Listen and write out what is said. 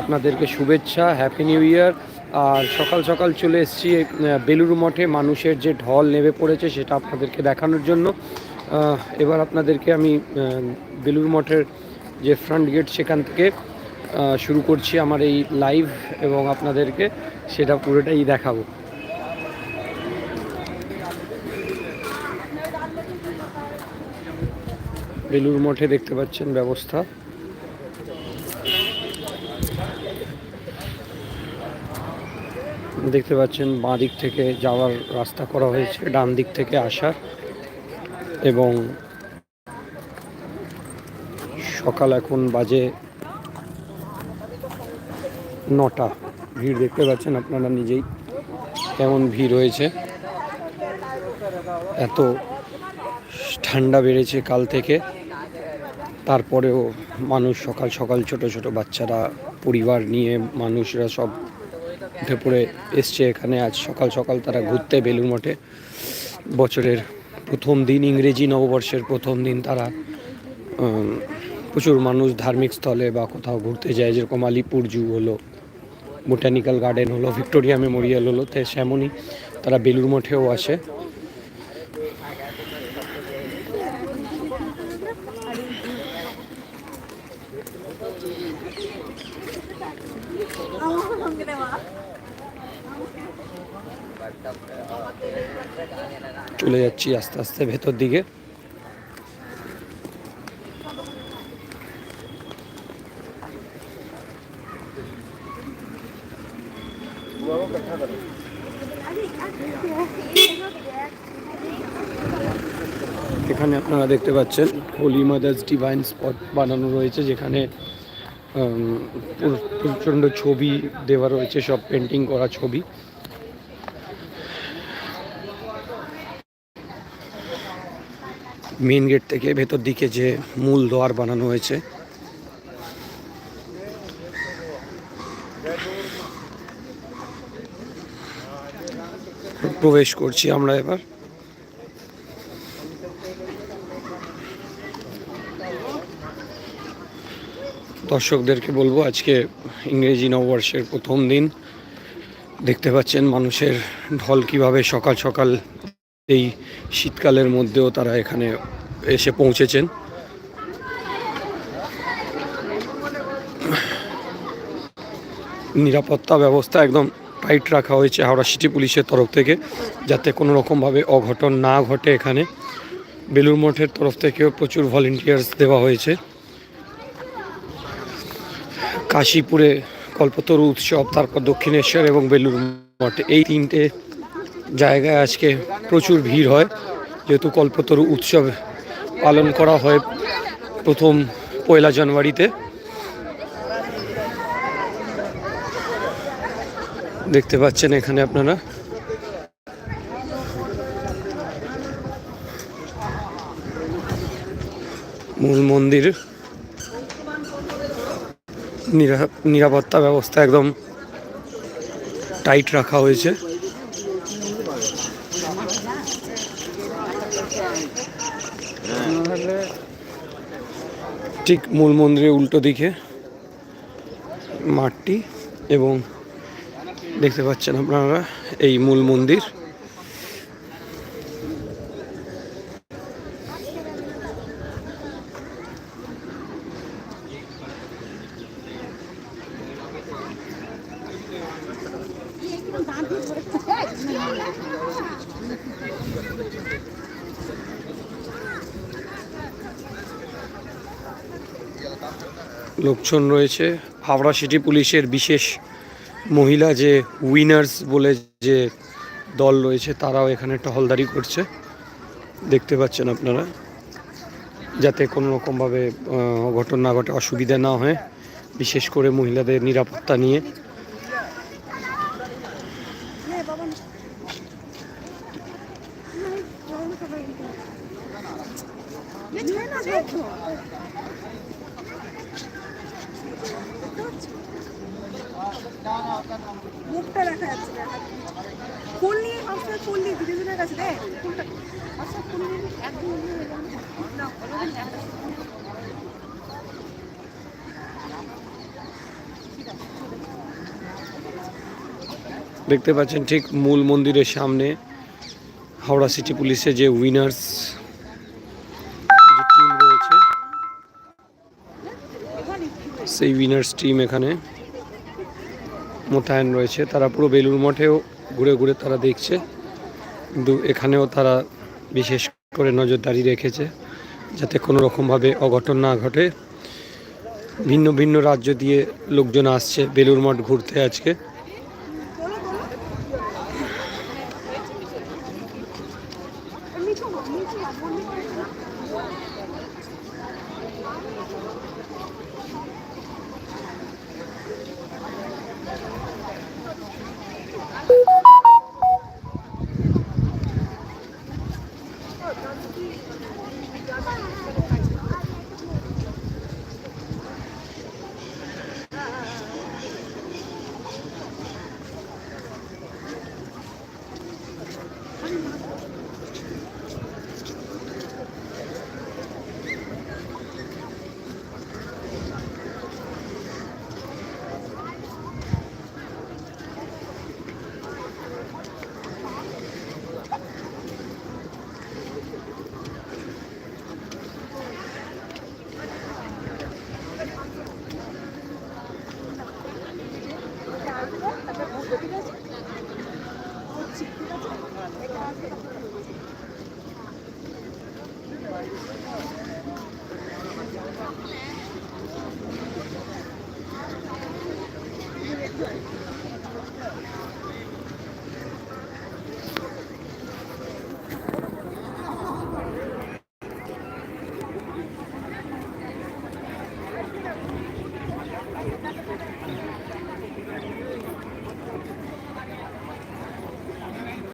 আপনাদেরকে শুভেচ্ছা happy new year আর সকাল সকাল চলে এসেছি বেলুর মঠে মানুষের যে ঢল নেমে পড়েছে সেটা আপনাদেরকে দেখানোর জন্য। এবার আপনাদেরকে আমি বেলুর মঠের যে ফ্রন্ট গেট সেখান থেকে শুরু করছি আমার এই লাইভ এবং আপনাদেরকে সেটা পুরোটাই দেখাবো। বেলুর মঠে দেখতে পাচ্ছেন ব্যবস্থা। দেখতে পাচ্ছেন বাঁ দিক থেকে যাওয়ার রাস্তা করা হয়েছে, ডান দিক থেকে আসার এবং সকাল এখন বাজে নটা। ভিড় দেখতে পাচ্ছেন আপনারা নিজেই কেমন ভিড় হয়েছে। এত ঠান্ডা বেড়েছে কাল থেকে। তারপরেও মানুষ সকাল সকাল ছোট ছোট বাচ্চারা, পরিবার নিয়ে মানুষরা সব উঠে পড়ে এসছে এখানে। আজ সকাল সকাল তারা ঘুরতে বেলুর মঠে। বছরের প্রথম দিন, ইংরেজি নববর্ষের প্রথম দিন তারা প্রচুর মানুষ ধার্মিক স্থলে বা কোথাও ঘুরতে যায়। যেরকম আলিপুর জু হলো, বোটানিক্যাল গার্ডেন হলো, ভিক্টোরিয়া মেমোরিয়াল হলো, তে সেমনই তারা বেলুর মঠেও আসে। চলে যাচ্ছি আস্তে আস্তে ভেতর দিকে। এখানে আপনারা দেখতে পাচ্ছেন হোলি মাদার্স ডিভাইন স্পট বানানো রয়েছে, যেখানে প্রচণ্ড ছবি দেওয়া রয়েছে, সব পেন্টিং করা ছবি। মেন গেট থেকে ভেতর দিকে যে মূল দোয়ার বানানো হয়েছে। প্রবেশ করছি আমরা এবার। দর্শকদেরকে বলব, আজকে ইংরেজি নববর্ষের প্রথম দিন। দেখতে পাচ্ছেন মানুষের ঢল কীভাবে সকাল সকাল এই শীতকালের মধ্যেও তারা এখানে এসে পৌঁছেছেন। নিরাপত্তা ব্যবস্থা একদম টাইট রাখা হয়েছে হাওড়া সিটি পুলিশের তরফ থেকে, যাতে কোনো রকমভাবে অঘটন না ঘটে এখানে। বেলুর মঠের তরফ থেকেও প্রচুর ভলেন্টিয়ার্স দেওয়া হয়েছে। কাশীপুরে কল্পতরু উৎসব, তারপর দক্ষিণেশ্বর এবং বেলুর মঠ, এই তিনটে জায়গায় আজকে প্রচুর ভিড় হয়। যেহেতু কল্পতরু উৎসব পালন করা হয় প্রথম পয়লা জানুয়ারিতে। দেখতে পাচ্ছেন এখানে আপনারা। মূল মন্দির। নিরা- নিরাপত্তা ব্যবস্থা একদম টাইট রাখা হয়েছে। ঠিক মূল মন্দিরের উল্টো দিকে মাঠটি এবং দেখতে পাচ্ছেন আপনারা এই মূল মন্দির। লোকজন রয়েছে। হাওড়া সিটি পুলিশের বিশেষ মহিলা যে উইনার্স বলে যে দল রয়েছে, তারাও এখানে টহলদারি করছে। দেখতে পাচ্ছেন আপনারা, যাতে কোনো রকমভাবে অঘটন না ঘটে, অসুবিধা না হয়, বিশেষ করে মহিলাদের নিরাপত্তা নিয়ে। মুখটা দেখা যাচ্ছে ধীরে ধীরে দেখ দেখতে পাচ্ছেন ঠিক মূল মন্দিরের সামনে হাওড়া সিটি পুলিশে যে উইনার্স সেই উইনার্স টিম এখানে মোতায়েন রয়েছে। তারা পুরো বেলুর মঠেও ঘুরে ঘুরে তারা দেখছে। কিন্তু এখানেও তারা বিশেষ করে নজরদারি রেখেছে, যাতে কোনো রকমভাবে অঘটন না ঘটে। ভিন্ন ভিন্ন রাজ্য দিয়ে লোকজন আসছে বেলুর মঠ ঘুরতে আজকে।